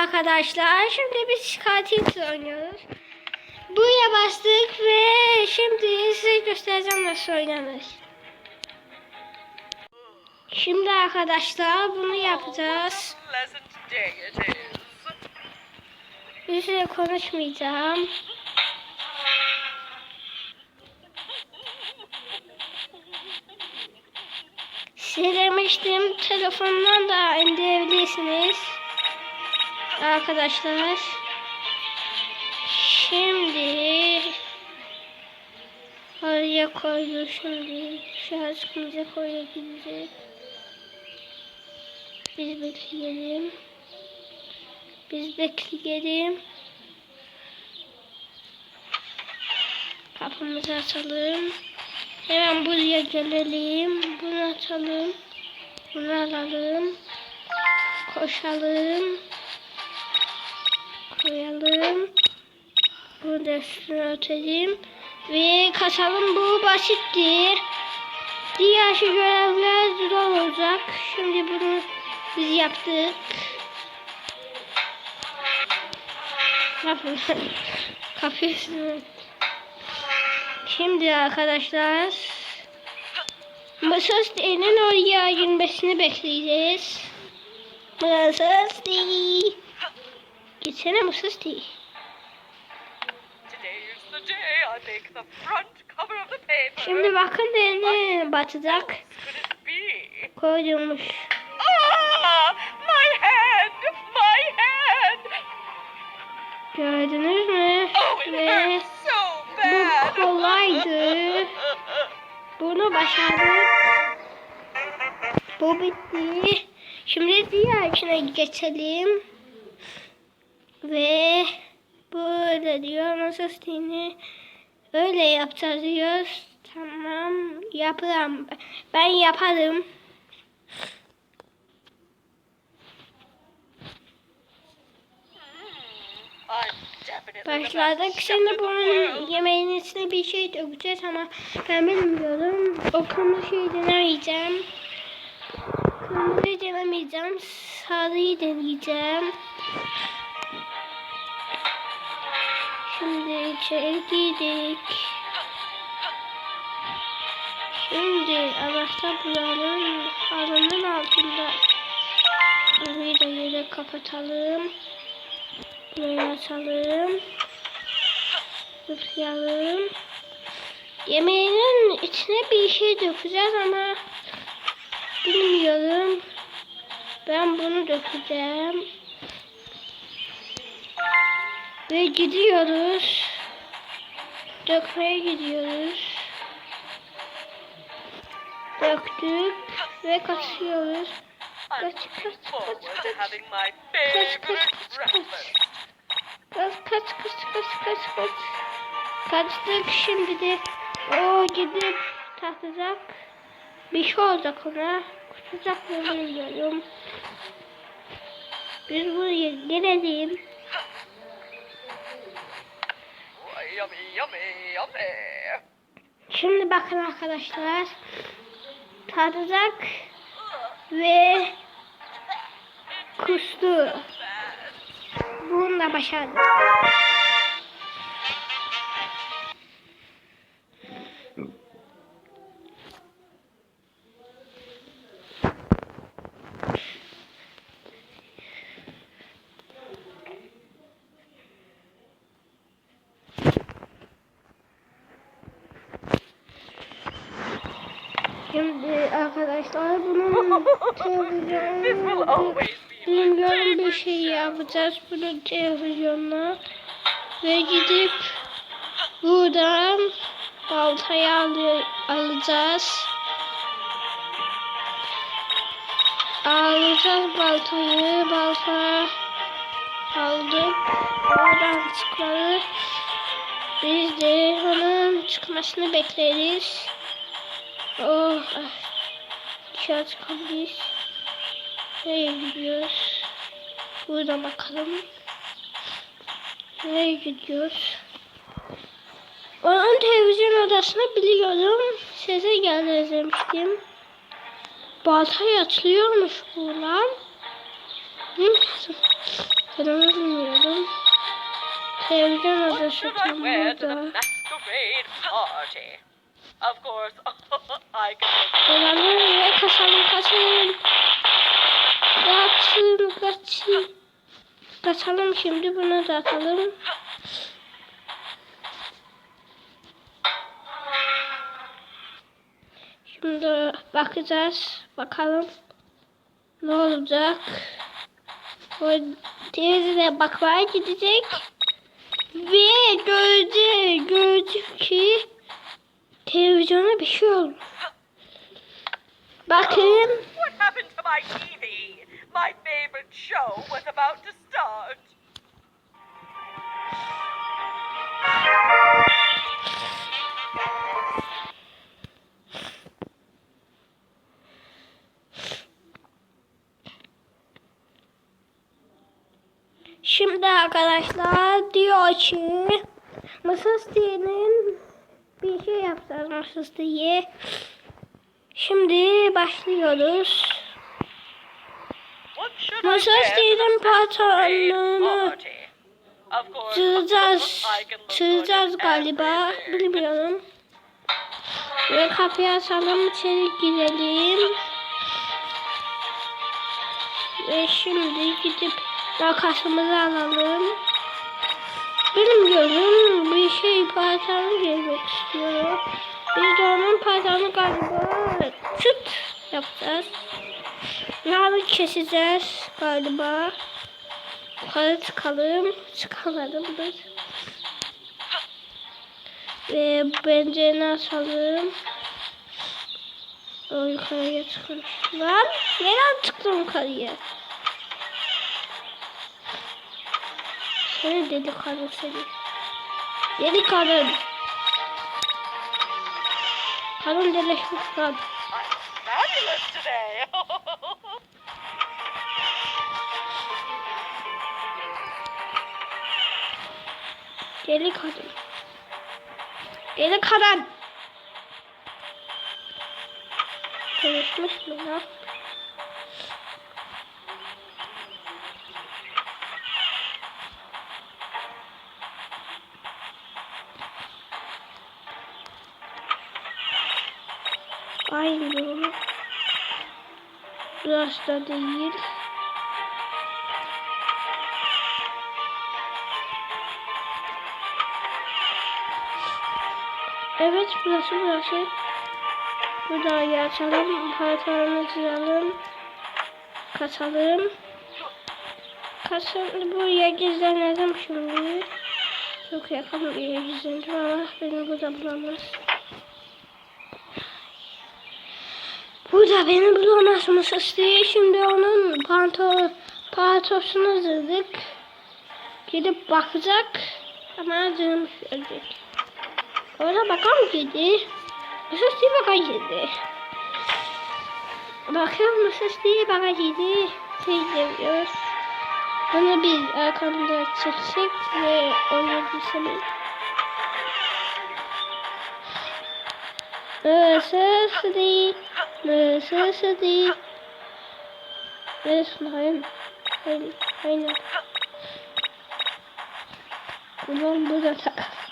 arkadaşlar. Şimdi biz katil oynuyoruz. Buraya bastık ve şimdi size göstereceğim nasıl oynanır. Şimdi arkadaşlar bunu yapacağız. Yüzle konuşmayacağım. Size demiştim telefondan da indirebilirsiniz. Arkadaşlar. Şimdi oraya koydu şimdi. Şu aşkımıza koyabilecek. Biz bekleyelim. Biz bekleyelim. Kapımızı açalım. Hemen buraya gelelim. Bunu açalım. Bunu alalım. Koşalım. Koyalım. Bunu da üstüne ötelim. Ve kaçalım. Bu basittir. Diğer şu görevler zor olacak. Şimdi bunu biz yaptık. Kapı. Kapıyorsun. Şimdi arkadaşlar Mısır'ın oraya girmesini bekleyeceğiz. Mısır Gitsene Mısır Today is the day I make the front cover of the paper. Şimdi bakın elini batacak. Koydurmuş. Ah! My hand! My hand! Gördünüz mü? Oh, Ve so bu kolaydı. Bunu başardık. Bu bitti. Şimdi diğer içine geçelim. Ve böyle diyor nasıl seni öyle yapacağız diyor. Tamam yaparım. Ben yaparım. Başladık. Şimdi bunun yemeğin içine bir şey dökeceğiz ama ben bilmiyorum. O kırmızı şeyi denemeyeceğim. Kırmızıyı denemeyeceğim. Sarıyı deneyeceğim. Şimdi içeri girdik. Şimdi anahtar bulalım. Halının altında. Burayı da yere kapatalım. Burayı açalım. Zıplayalım. Yemeğinin içine bir şey dökeceğiz ama bilmiyorum. Ben bunu dökeceğim. Ve gidiyoruz. Dökmeye gidiyoruz. Döktük ve kaçıyoruz. Kaç, kaç, kaç, kaç. Kaç, kaç, kaç, kaç. Kaç kaç kaç kaç kaç kaç. Kaçtık şimdi de o gidip tahtacak. Bir şey olacak ona. Kusacak mı bilmiyorum. Biz buraya gelelim. Oh, yummy, yummy, yummy. Şimdi bakın arkadaşlar. Tadacak ve kustu. Bunu da başardık. Bilmiyorum bir şey yapacağız bunun televizyonuna ve gidip buradan baltayı alı- alacağız. Alacağız baltayı, balta aldık. Oradan çıkmalı. Biz de onun çıkmasını bekleriz. Oh, ah. dışarı çıkabiliriz. Nereye gidiyoruz? Buradan bakalım. Nereye gidiyoruz? Onun televizyon odasını biliyorum. Size geldi demiştim. Baltayı atılıyormuş bu lan. Hı? Ben onu bilmiyorum. Televizyon odası tam burada. Of course, I can look Dolanın ve kaçalım kaçın. Kaçın. Kaçalım şimdi bunu da atalım. Şimdi bakacağız. Bakalım ne olacak. O teyze bakmaya gidecek. Ve görecek, görecek ki televizyona bir şey olmuş. Bakın. To my favorite show was about to start. Şimdi arkadaşlar diyor ki Mısır diyenin bir şey yapacağız Mısır diye. Şimdi başlıyoruz. What should I Mısır wear to the diyenin masquerade pantolonunu party? Of course, sığacağız. I can look Sığacağız good in galiba. Bilmiyorum. Ve kapıyı açalım içeri girelim. Ve şimdi gidip makasımızı alalım. Bilmiyorum bir şey pantolonu giymek istiyor. Biz de onun pantolonu galiba çıt yapacağız. Yarın keseceğiz galiba. Yukarı çıkalım. Çıkalım biz. Ve bence ne açalım? O yukarıya çıkmış. Neden çıktım yukarıya? Seni deli kadın seni. Deli kadın. Kadın delileşmiş lan. Deli kadın. Deli kadın. Konuşmuş mu ya? Aynı. Burası da değil. Evet burası burası. Burada açalım. Haritalarını çizelim. Kaçalım. Kaçalım. Buraya gizlenelim şimdi. Çok yakın yere gizlendim ama beni burada bulamaz. Burada beni bulamaz mı diye şimdi onun panto pantosunu zırdık. Gidip bakacak ama zırmış ölecek. Orada bakan kedi. Mısır diye bakan kedi. Bakın mısır diye bakan kedi. Seviyoruz. Bunu biz arkamda çekecek ve oynayabilsem. Mısır değil. Mısır değil. Neresin? Hayır. Hayır. Hayır. Ulan burada tak.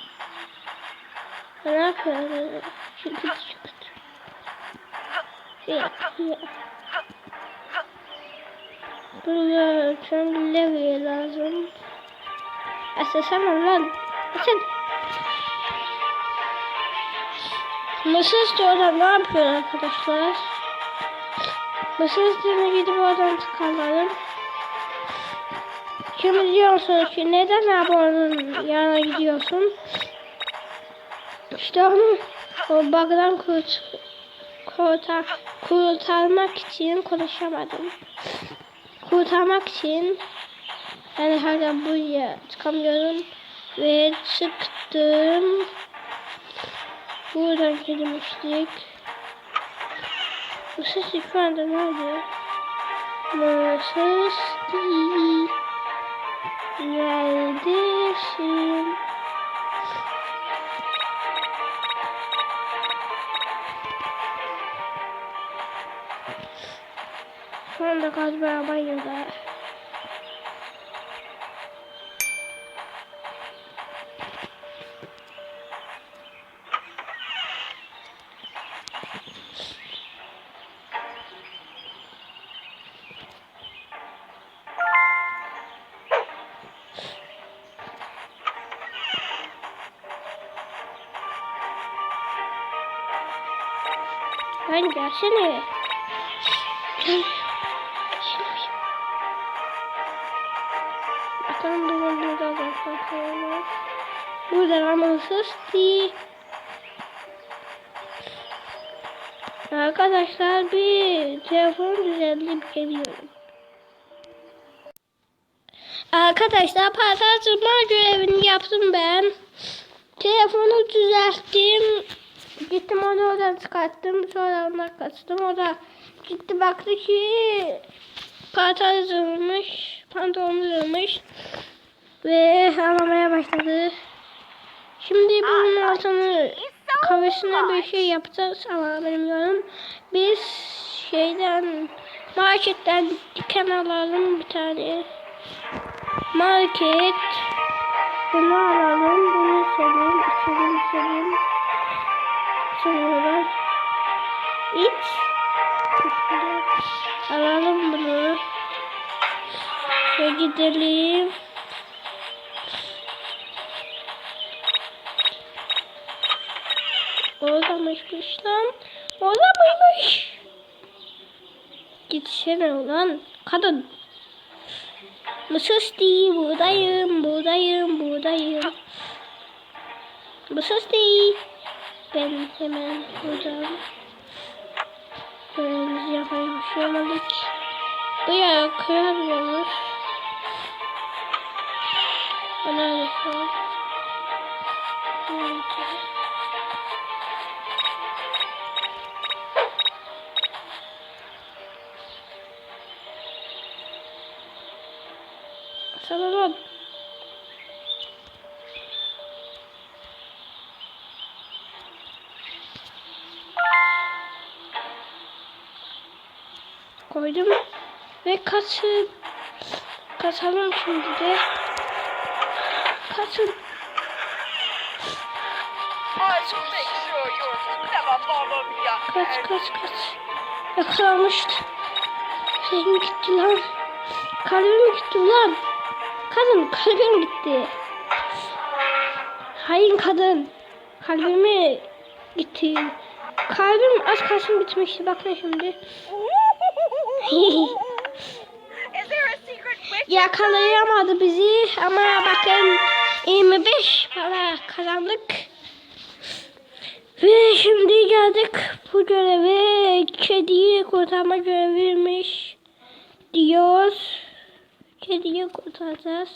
Ne yapıyorsun? Çıkıt çıkıt. Ya, ya. Lazım. Asasana lan. Asın. Mısır istiyorlar ne yapıyor arkadaşlar? Mısır istiyorlar gidip oradan çıkarlalım. Şimdi diyorsun ki neden abi onun yanına gidiyorsun? İşte onu o bug'dan kurt, kurtar, kurtarmak için konuşamadım. Kurtarmak için yani hala buraya çıkamıyorum ve çıktım. Buradan girmiştik. Bu ses şu anda nerede? Bu ses değil. Neredesin? Son da gaz beraber yazar. Hadi gelsene. Değil. Arkadaşlar bir telefon düzenleyip geliyorum. Arkadaşlar pazartama görevini yaptım ben. Telefonu düzelttim. Gittim onu oradan çıkarttım. Sonra ona kaçtım. O da gitti baktı ki pantolon zırmış. Pantolonu zırmış. Ve ağlamaya başladı. Şimdi bunun altını kafesine bir şey yapacağız ama bilmiyorum. Biz şeyden marketten diken alalım bir tane. Market. Bunu alalım. Bunu selim. Selim selim. Sonra iç. Alalım bunu. Ve gidelim. Oradamışmış lan. Orada mıymış? Gitsene ulan. Kadın. Mısır değil. Buradayım. Buradayım. Buradayım. Mısır değil. Ben hemen buradan. Görevimizi yapmaya başlayamadık. Buraya kıyamıyoruz. Nerede şu an? Sana lan. Koydum ve kaçın. Kaçalım şimdi de. Kaçın. Kaç kaç kaç. Yakalanmıştı. Şeyim gitti lan. Kalbim gitti lan. Kadın kalbim gitti. Hain kadın. Kalbimi gitti. Kalbim az kalsın bitmişti. Bakın şimdi. Yakalayamadı bizi ama bakın 25 para kazandık. Ve şimdi geldik bu göreve. Kediyi kurtarma göreviymiş. Diyoruz. Kediyi kurtaracağız.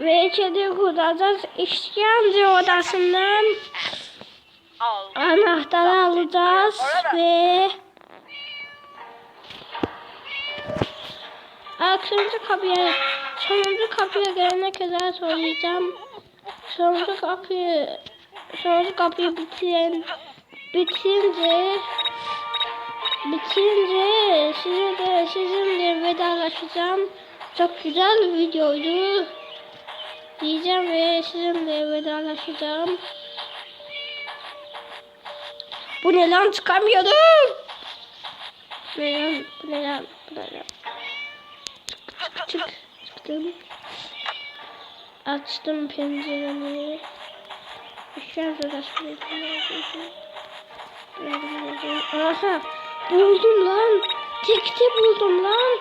Ve kediyi kurtaracağız. İşkence odasından anahtarı alacağız ve Sonuncu kapıya, sonuncu kapıya gelene kadar söyleyeceğim. Sonuncu kapıyı, sonuncu kapıyı bitirin, bitirince, bitirince size de sizinle vedalaşacağım. Çok güzel bir videoydu. Diyeceğim ve sizinle vedalaşacağım. Bu ne lan çıkamıyorum. Ne lan? Bu ne lan? Ne lan? Çık. Çıktım. Açtım penceremi. Işığa uğraşmayı Aha. Buldum lan. Tekte buldum lan.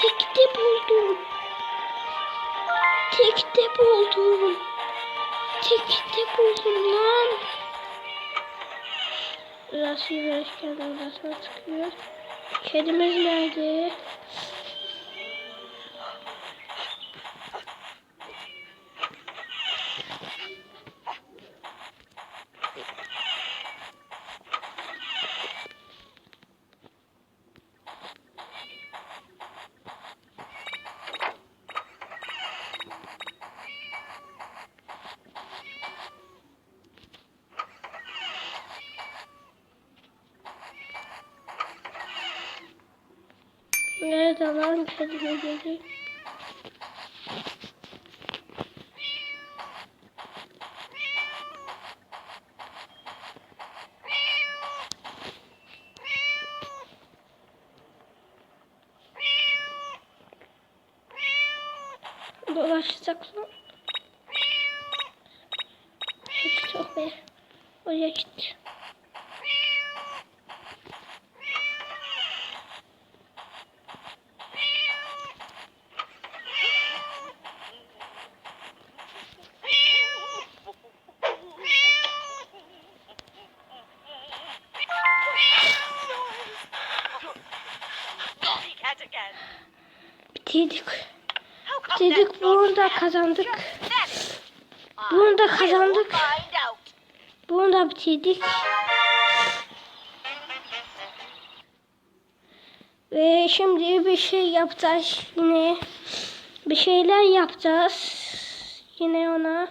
Tekte buldum. Tekte buldum. Tekte buldum lan. Biraz yürüyüşken odasına çıkıyor. Kedimiz nerede? Nerede lan kedi dedi? Dolaşacaklar. Hiç çok be. Oraya git. Naughty cat again. Bitirdik. How come Bitirdik. that Bunu naughty da cat kazandık. Bunu da kazandık. Bunu da bitirdik. Ve şimdi bir şey yapacağız yine. Bir şeyler yapacağız. Yine ona.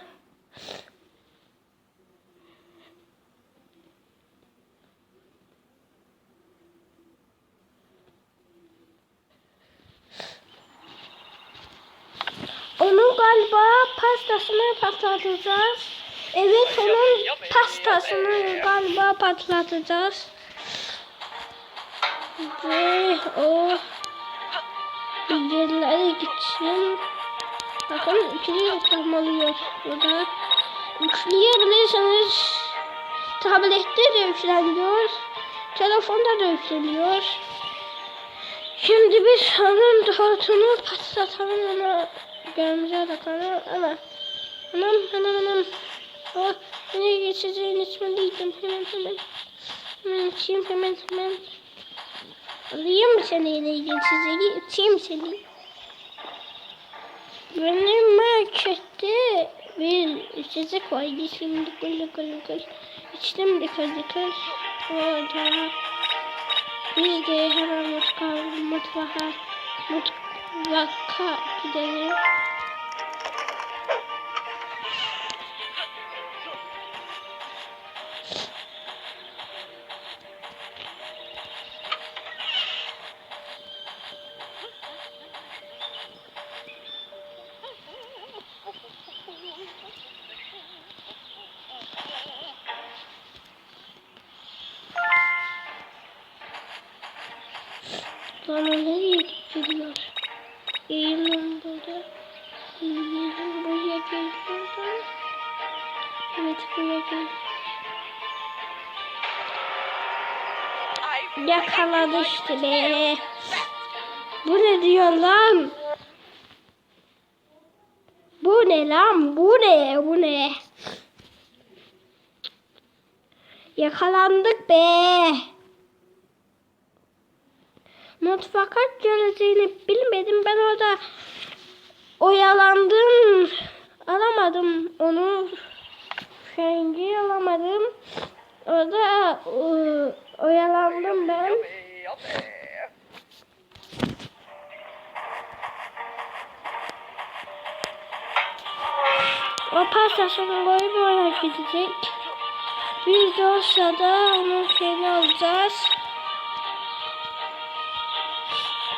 Onun galiba pastasını patlatacağız. Evet onun pastasını galiba patlatacağız. Ve o bilgileri gitsin. Bakın ikili oluyor burada. Yükleyebilirsiniz. Tablette de yükleniyor. Telefonda da yükleniyor. Şimdi biz onun tortunu patlatalım görümüze bakalım ama. Anam anam anam. O nereye geçeceğini içmeliydim hemen hemen. Hemen içeyim hemen hemen. Alayım mı seni nereye geçeceğini içeyim seni. Benim markette bir içecek vardı şimdi gül gül gül içtim dikkat dikkat orada biz de hemen mutfağa, mutfağa, mutfağa gidelim. Yakaladı işte be. Bu ne diyor lan? Bu ne lan? Bu ne? Bu ne? Yakalandık be. Mutfaka geleceğini bilmedim. Ben orada oyalandım. Alamadım onu. Şengi alamadım. Orada ıı, oyalandım ben. O pastasını boyu boya gidecek. Biz de o sırada onun şeyini alacağız.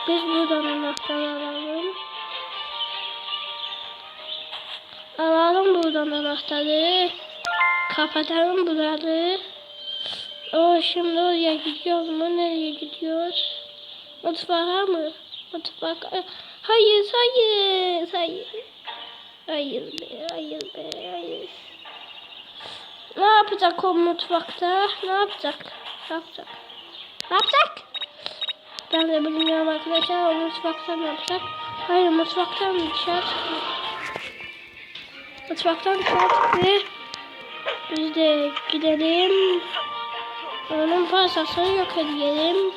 Biz buradan anahtar alalım. Alalım buradan anahtarı. Kapatalım buraları. O şimdi oraya gidiyor mu? Nereye gidiyor? Mutfağa mı? Mutfak. Hayır, hayır, hayır. Hayır be, hayır be, hayır. Ne yapacak o mutfakta? Ne yapacak? Ne yapacak? Ne yapacak? Ben de bilmiyorum arkadaşlar. O mutfakta ne yapacak? Hayır, mutfaktan dışarı çıkıyor. Mutfaktan dışarı çıktı. Biz de gidelim. Onun pastasını yok edelim.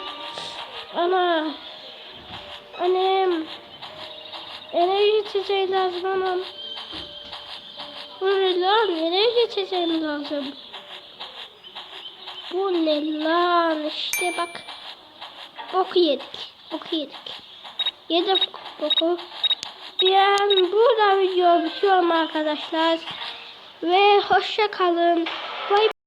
Ana. Annem. Nereye gideceğim lazım anam? Ne lan? Nereye geçeceğim lazım? Bu ne lan? İşte bak. Boku yedik. Boku yedik. Yedik boku. Ben burada video bitiyorum arkadaşlar. Ve hoşça kalın. Bye